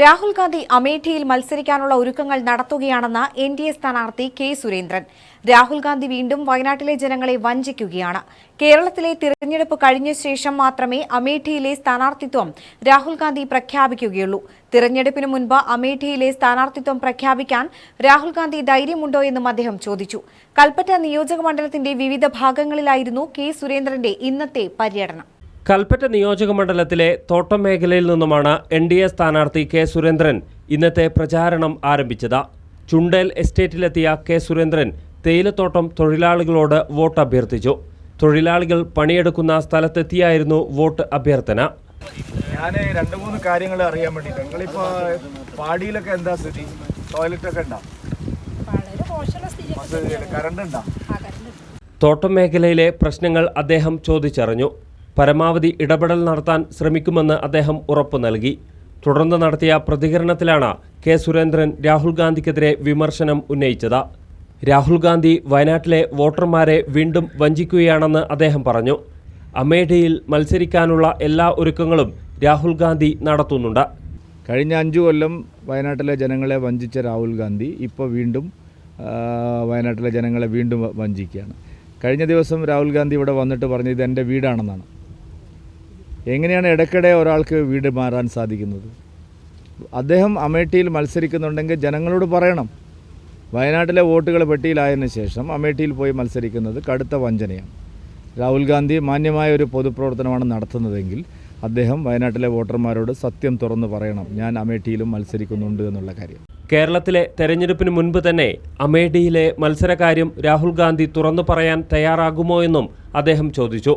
രാഹുൽ ഗാന്ധി അമേഠിയിൽ മത്സരിക്കാനുള്ള ഒരുക്കങ്ങൾ നടത്തുകയാണെന്ന് എൻ ഡി എ സ്ഥാനാർത്ഥി കെ സുരേന്ദ്രൻ. രാഹുൽ ഗാന്ധി വീണ്ടും വയനാട്ടിലെ ജനങ്ങളെ വഞ്ചിക്കുകയാണ്. കേരളത്തിലെ തിരഞ്ഞെടുപ്പ് കഴിഞ്ഞ ശേഷം മാത്രമേ അമേഠിയിലെ സ്ഥാനാർത്ഥിത്വം രാഹുൽ ഗാന്ധി പ്രഖ്യാപിക്കുകയുള്ളൂ. തിരഞ്ഞെടുപ്പിന് മുൻപ് അമേഠിയിലെ സ്ഥാനാർത്ഥിത്വം പ്രഖ്യാപിക്കാൻ രാഹുൽ ഗാന്ധി ധൈര്യമുണ്ടോ എന്നും അദ്ദേഹം ചോദിച്ചു. കൽപ്പറ്റ നിയോജക മണ്ഡലത്തിന്റെ വിവിധ ഭാഗങ്ങളിലായിരുന്നു കെ സുരേന്ദ്രന്റെ ഇന്നത്തെ പര്യടനം. കൽപ്പറ്റ നിയോജക മണ്ഡലത്തിലെ തോട്ടം മേഖലയിൽ നിന്നുമാണ് എൻ ഡി എ സ്ഥാനാർത്ഥി കെ സുരേന്ദ്രൻ ഇന്നത്തെ പ്രചാരണം ആരംഭിച്ചത്. ചുണ്ടേൽ എസ്റ്റേറ്റിലെത്തിയ കെ സുരേന്ദ്രൻ തേയിലത്തോട്ടം തൊഴിലാളികളോട് വോട്ട് അഭ്യർത്ഥിച്ചു. തൊഴിലാളികൾ പണിയെടുക്കുന്ന സ്ഥലത്തെത്തിയായിരുന്നു വോട്ട് അഭ്യർത്ഥന. ഞാൻ രണ്ട് മൂന്ന് കാര്യങ്ങൾ അറിയാൻ വേണ്ടിയിട്ട് നിങ്ങളിപ്പോ പാടിയിലൊക്കെ എന്താ സ്ഥിതി? ടോയ്ലറ്റ് ഒക്കെ ഉണ്ടോ? കറണ്ട് ഉണ്ടോ. തോട്ടം മേഖലയിലെ പ്രശ്നങ്ങൾ അദ്ദേഹം ചോദിച്ചറിഞ്ഞു. പരമാവധി ഇടപെടൽ നടത്താൻ ശ്രമിക്കുമെന്ന് അദ്ദേഹം ഉറപ്പു നൽകി. തുടർന്ന് നടത്തിയ പ്രതികരണത്തിലാണ് കെ സുരേന്ദ്രൻ രാഹുൽ ഗാന്ധിക്കെതിരെ വിമർശനം ഉന്നയിച്ചത്. രാഹുൽ ഗാന്ധി വയനാട്ടിലെ വോട്ടർമാരെ വീണ്ടും വഞ്ചിക്കുകയാണെന്ന് അദ്ദേഹം പറഞ്ഞു. അമേഠിയിൽ മത്സരിക്കാനുള്ള എല്ലാ ഒരുക്കങ്ങളും രാഹുൽ ഗാന്ധി നടത്തുന്നുണ്ട്. കഴിഞ്ഞ അഞ്ചു കൊല്ലം വയനാട്ടിലെ ജനങ്ങളെ വഞ്ചിച്ച രാഹുൽ ഗാന്ധി ഇപ്പോൾ വീണ്ടും വയനാട്ടിലെ ജനങ്ങളെ വീണ്ടും വഞ്ചിക്കുകയാണ്. കഴിഞ്ഞ ദിവസം രാഹുൽ ഗാന്ധി ഇവിടെ വന്നിട്ട് പറഞ്ഞത് ഇത് എന്റെ വീടാണെന്നാണ്. എങ്ങനെയാണ് ഇടയ്ക്കിടെ ഒരാൾക്ക് വീട് മാറാൻ സാധിക്കുന്നത്? അദ്ദേഹം അമേഠിയിൽ മത്സരിക്കുന്നുണ്ടെങ്കിൽ ജനങ്ങളോട് പറയണം. വയനാട്ടിലെ വോട്ടുകൾ പെട്ടിയിലായതിനു ശേഷം അമേഠിയിൽ പോയി മത്സരിക്കുന്നത് കടുത്ത വഞ്ചനയാണ്. രാഹുൽ ഗാന്ധി മാന്യമായ ഒരു പൊതുപ്രവർത്തനമാണ് നടത്തുന്നതെങ്കിൽ അദ്ദേഹം വയനാട്ടിലെ വോട്ടർമാരോട് സത്യം തുറന്നു പറയണം. ഞാൻ അമേഠിയിലും മത്സരിക്കുന്നുണ്ട് എന്നുള്ള കാര്യം. കേരളത്തിലെ തെരഞ്ഞെടുപ്പിന് മുൻപ് തന്നെ അമേഠിയിലെ മത്സരകാര്യം രാഹുൽ ഗാന്ധി തുറന്നു പറയാൻ തയ്യാറാകുമോ എന്നും അദ്ദേഹം ചോദിച്ചു.